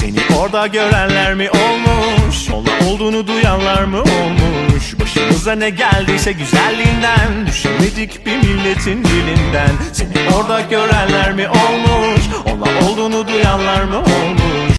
seni orada görenler mi olmuş? Ona olduğunu duyanlar mı olmuş? Başımıza ne geldiyse güzelliğinden Düşemedik bir milletin dilinden. Seni orada görenler mi olmuş? Ona olduğunu duyanlar mı olmuş